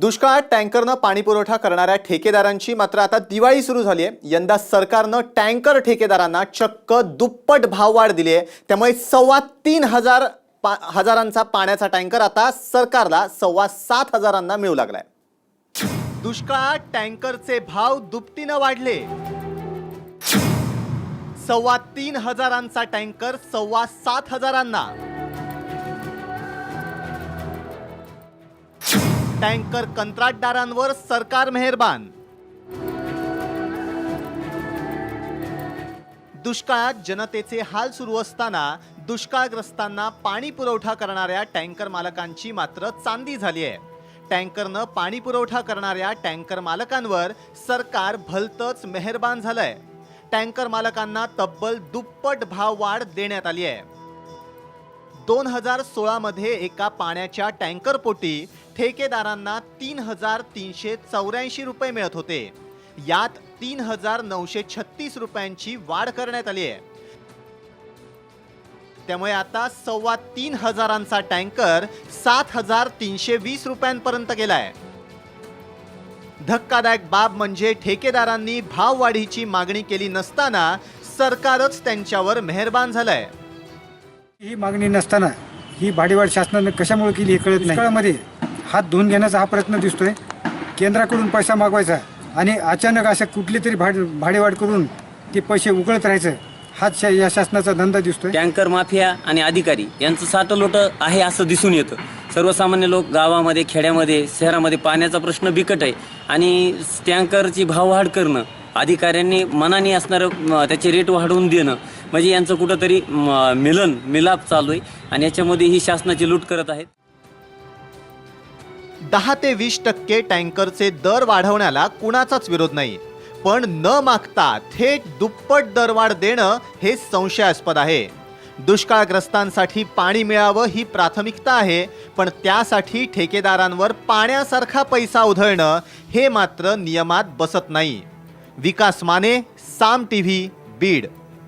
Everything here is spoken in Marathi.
दुष्काळात टँकरनं पाणीपुरवठा करणाऱ्या ठेकेदारांची मात्र आता दिवाळी सुरू झाली आहे. यंदा सरकारनं टँकर ठेकेदारांना चक्क दुप्पट भाववाढ दिली आहे. त्यामुळे सव्वा तीन हजार पा हजारांचा पाण्याचा टँकर आता सरकारला सव्वा सात हजारांना मिळू लागलाय. दुष्काळात टँकरचे भाव दुपटीनं वाढले. सव्वा तीन हजारांचा टँकर सव्वा सात हजारांना. टँकर कंत्राटदारांवर सरकार मेहरबान. दुष्काळात जनतेचे हाल सुरू असताना दुष्काळग्रस्तांना पाणी पुरवठा करणाऱ्या टँकर मालकांची मात्र चांदी झाली आहे. टँकरनं पाणी पुरवठा करणाऱ्या टँकर मालकांवर सरकार भलतंच मेहरबान झालंय. टँकर मालकांना तब्बल दुप्पट भाव वाढ देण्यात आली आहे. दोन हजार सोळामध्ये एका पाण्याच्या टँकरपोटी ठेकेदारांना तीन हजार तीनशे चौऱ्याऐंशी रुपये मिळत होते. यात तीन हजार नऊशे छत्तीस रुपयांची वाढ करण्यात आली आहे. त्यामुळे आता सव्वा तीन हजारांचा टँकर सात हजार तीनशे वीस रुपयांपर्यंत गेलाय. धक्कादायक बाब म्हणजे ठेकेदारांनी भाववाढीची मागणी केली नसताना सरकारच त्यांच्यावर मेहरबान झालंय. ही मागणी नसताना ही भाडीवाढ शासनानं कशामुळे केली हे कळत नाही. काळामध्ये हात धुवून घेण्याचा हा प्रयत्न दिसतोय. केंद्राकडून पैसा मागवायचा आणि अचानक अशा कुठली तरी भाड भाडेवाढ करून ते पैसे उकळत राहायचं हाच शा- या शासनाचा धंदा दिसतोय. टँकर माफिया आणि अधिकारी यांचं साठलोट आहे असं दिसून येतं. सर्वसामान्य लोक गावामध्ये खेड्यामध्ये शहरामध्ये पाण्याचा प्रश्न बिकट आहे आणि टँकरची भाववाढ करणं अधिकाऱ्यांनी मनाने असणारं त्याचे रेट वाढवून देणं म्हणजे यांचं कुठंतरी म, मिलन मिलाप चालू आहे आणि याच्यामध्ये ही शासनाची लूट करत आहेत. दहा ते वीस टक्के टँकरचे दर वाढवण्याला कुणाचाच विरोध नाही. पण न मागता थेट दुप्पट दरवाढ देणं हे संशयास्पद आहे. दुष्काळग्रस्तांसाठी पाणी मिळावं ही प्राथमिकता आहे पण त्यासाठी ठेकेदारांवर पाण्यासारखा पैसा उधळणं हे मात्र नियमात बसत नाही. विकास माने साम टीव्ही बीड.